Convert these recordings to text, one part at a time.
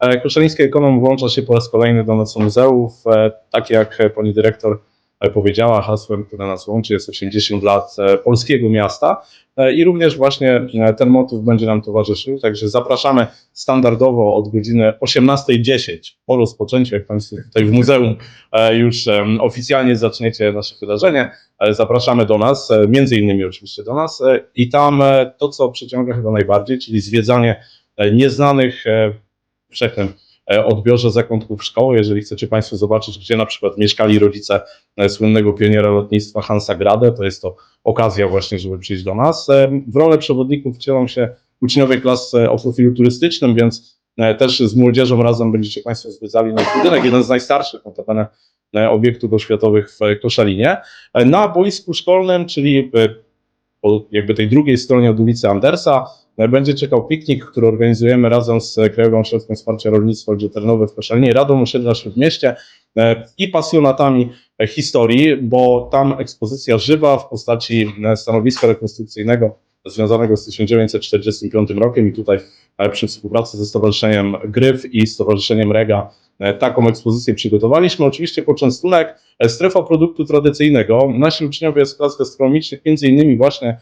E, Koszaliński Ekonom włącza się po raz kolejny do nas muzeów. E, Tak jak pani dyrektor e, powiedziała, hasłem, które nas łączy jest 80 lat polskiego miasta i również właśnie ten motyw będzie nam towarzyszył. Także zapraszamy standardowo od godziny 18.10 po rozpoczęciu, jak Państwo tutaj w muzeum już oficjalnie zaczniecie nasze wydarzenie. Zapraszamy do nas, między innymi oczywiście do nas i tam to, co przyciąga chyba najbardziej, czyli zwiedzanie nieznanych wszechnym e, odbiorze zakątków szkoły. Jeżeli chcecie Państwo zobaczyć, gdzie na przykład mieszkali rodzice e, słynnego pioniera lotnictwa Hansa Grade, to jest to okazja właśnie, żeby przyjść do nas. E, W rolę przewodników wcielą się uczniowie klas o profilu turystycznym, więc też z młodzieżą razem będziecie Państwo zwiedzali nasz budynek, jeden z najstarszych notabene obiektów oświatowych w Koszalinie. Na boisku szkolnym, czyli po jakby tej drugiej stronie od ulicy Andersa, będzie czekał piknik, który organizujemy razem z Krajową Ośrodkiem Wsparcia Rolnictwa Oddział Terenowy w Koszalinie, Radą Osiedla Śródmieście e, i pasjonatami e, historii, bo tam ekspozycja żywa w postaci e, stanowiska rekonstrukcyjnego związanego z 1945 rokiem i tutaj przy współpracy ze Stowarzyszeniem Gryf i Stowarzyszeniem Rega taką ekspozycję przygotowaliśmy. Oczywiście poczęstunek, strefa produktu tradycyjnego. Nasi uczniowie z klas gastronomicznych, między innymi właśnie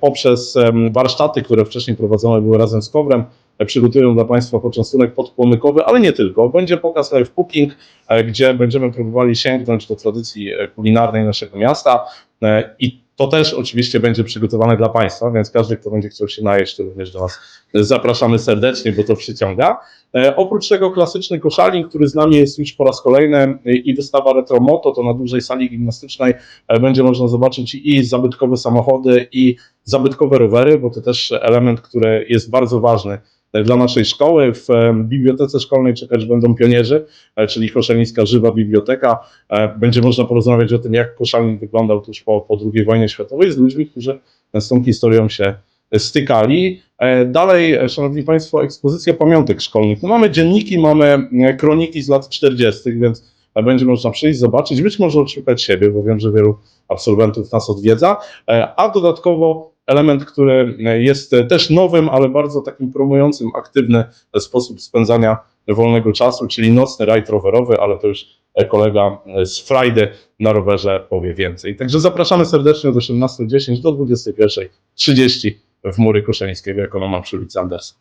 poprzez em, warsztaty, które wcześniej prowadzone były razem z Kowrem, e, przygotują dla Państwa poczęstunek podpłomykowy, ale nie tylko. Będzie pokaz live cooking, e, gdzie będziemy próbowali sięgnąć do tradycji e, kulinarnej naszego miasta e, i to też oczywiście będzie przygotowane dla Państwa, więc każdy, kto będzie chciał się najeść, to również do nas zapraszamy serdecznie, bo to przyciąga. E, oprócz tego klasyczny koszalin, który z nami jest już po raz kolejny e, i wystawa Retro Moto, to na dużej sali gimnastycznej e, będzie można zobaczyć i zabytkowe samochody, i zabytkowe rowery, bo to też element, który jest bardzo ważny dla naszej szkoły. W e, bibliotece szkolnej czekać będą pionierzy, e, czyli Koszalińska Żywa Biblioteka. E, Będzie można porozmawiać o tym, jak Koszalin wyglądał tuż po, po II wojnie światowej z ludźmi, którzy z tą historią się stykali. E, Dalej, e, Szanowni Państwo, ekspozycja pamiątek szkolnych. No mamy dzienniki, mamy e, kroniki z lat 40., więc e, będzie można przyjść, zobaczyć, być może odszukać siebie, bo wiem, że wielu absolwentów nas odwiedza, E, a dodatkowo element, który e, jest e, też nowym, ale bardzo takim promującym aktywny sposób spędzania wolnego czasu, czyli nocny rajd rowerowy, ale to już e, kolega z Friday na rowerze powie więcej. Także zapraszamy serdecznie od 18.10 do 21.30 w Mury Koszalińskiego Ekonoma przy ulicy Andersa.